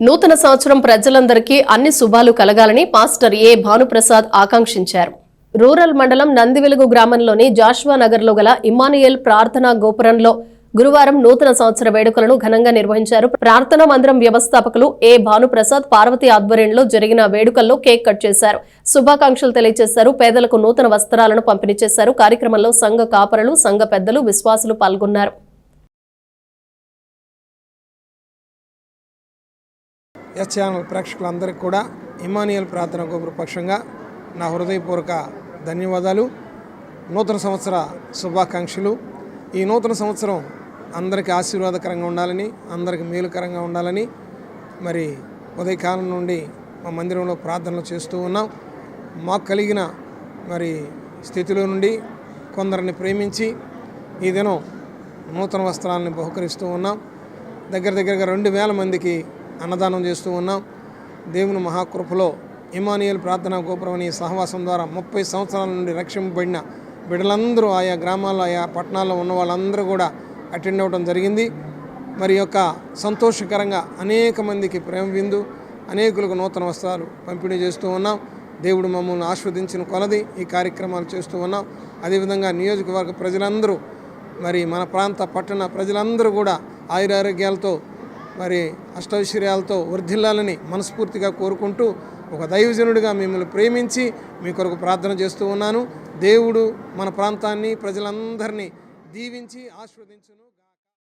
నూతన సంవత్సరం ప్రజలందరికీ అన్ని శుభాలు కలగాలని పాస్టర్ ఏ భానుప్రసాద్ ఆకాంక్షించారు. రూరల్ మండలం నందివెలుగు గ్రామంలోని జాష్వా నగర్లో గల ఇమానుయల్ ప్రార్థనా గోపురంలో గురువారం నూతన సంవత్సర వేడుకలను ఘనంగా నిర్వహించారు. ప్రార్థనా మందిరం వ్యవస్థాపకులు ఏ భానుప్రసాద్ పార్వతి ఆధ్వర్యంలో జరిగిన వేడుకల్లో కేక్ కట్ చేశారు. శుభాకాంక్షలు తెలియజేశారు. పేదలకు నూతన వస్త్రాలను పంపిణీ చేశారు. కార్యక్రమంలో సంఘ కాపరులు సంఘ పెద్దలు విశ్వాసులు పాల్గొన్నారు. ఎస్ ఛానల్ ప్రేక్షకులందరికీ కూడా ఇమానియల్ ప్రార్థన గోపుర పక్షంగా నా హృదయపూర్వక ధన్యవాదాలు. నూతన సంవత్సర శుభాకాంక్షలు. ఈ నూతన సంవత్సరం అందరికీ ఆశీర్వాదకరంగా ఉండాలని అందరికీ మేలుకరంగా ఉండాలని మరి ఉదయకాలం నుండి మా మందిరంలో ప్రార్థనలు చేస్తూ ఉన్నాం. మాకు కలిగిన మరి స్థితిలో నుండి కొందరిని ప్రేమించి ఈ దినం నూతన వస్త్రాలను బహుకరిస్తూ ఉన్నాం. దగ్గర దగ్గరగా రెండు వేల మందికి అన్నదానం చేస్తూ ఉన్నాం. దేవుని మహాకృపలో ఇమానియల్ ప్రార్థనా గోపురం అనే సహవాసం ద్వారా ముప్పై సంవత్సరాల నుండి రక్షింపబడిన బిడ్డలందరూ ఆయా గ్రామాల్లో ఆయా పట్టణాల్లో ఉన్న వాళ్ళందరూ కూడా అటెండ్ అవ్వడం జరిగింది. మరి యొక్క సంతోషకరంగా అనేక మందికి ప్రేమ విందు అనేకులకు నూతన వస్త్రాలు పంపిణీ చేస్తూ ఉన్నాం. దేవుడు మమ్మల్ని ఆస్వాదించిన కొలది ఈ కార్యక్రమాలు చేస్తూ ఉన్నాం. అదేవిధంగా నియోజకవర్గ ప్రజలందరూ మరి మన ప్రాంత పట్టణ ప్రజలందరూ కూడా ఆయురారోగ్యాలతో మరి అష్టైశ్వర్యాలతో వర్ధిల్లాలని మనస్ఫూర్తిగా కోరుకుంటూ ఒక దైవజనుడిగా మిమ్మల్ని ప్రేమించి మీ కొరకు ప్రార్థన చేస్తూ ఉన్నాను. దేవుడు మన ప్రాంతాన్ని ప్రజలందరినీ దీవించి ఆస్వాదించును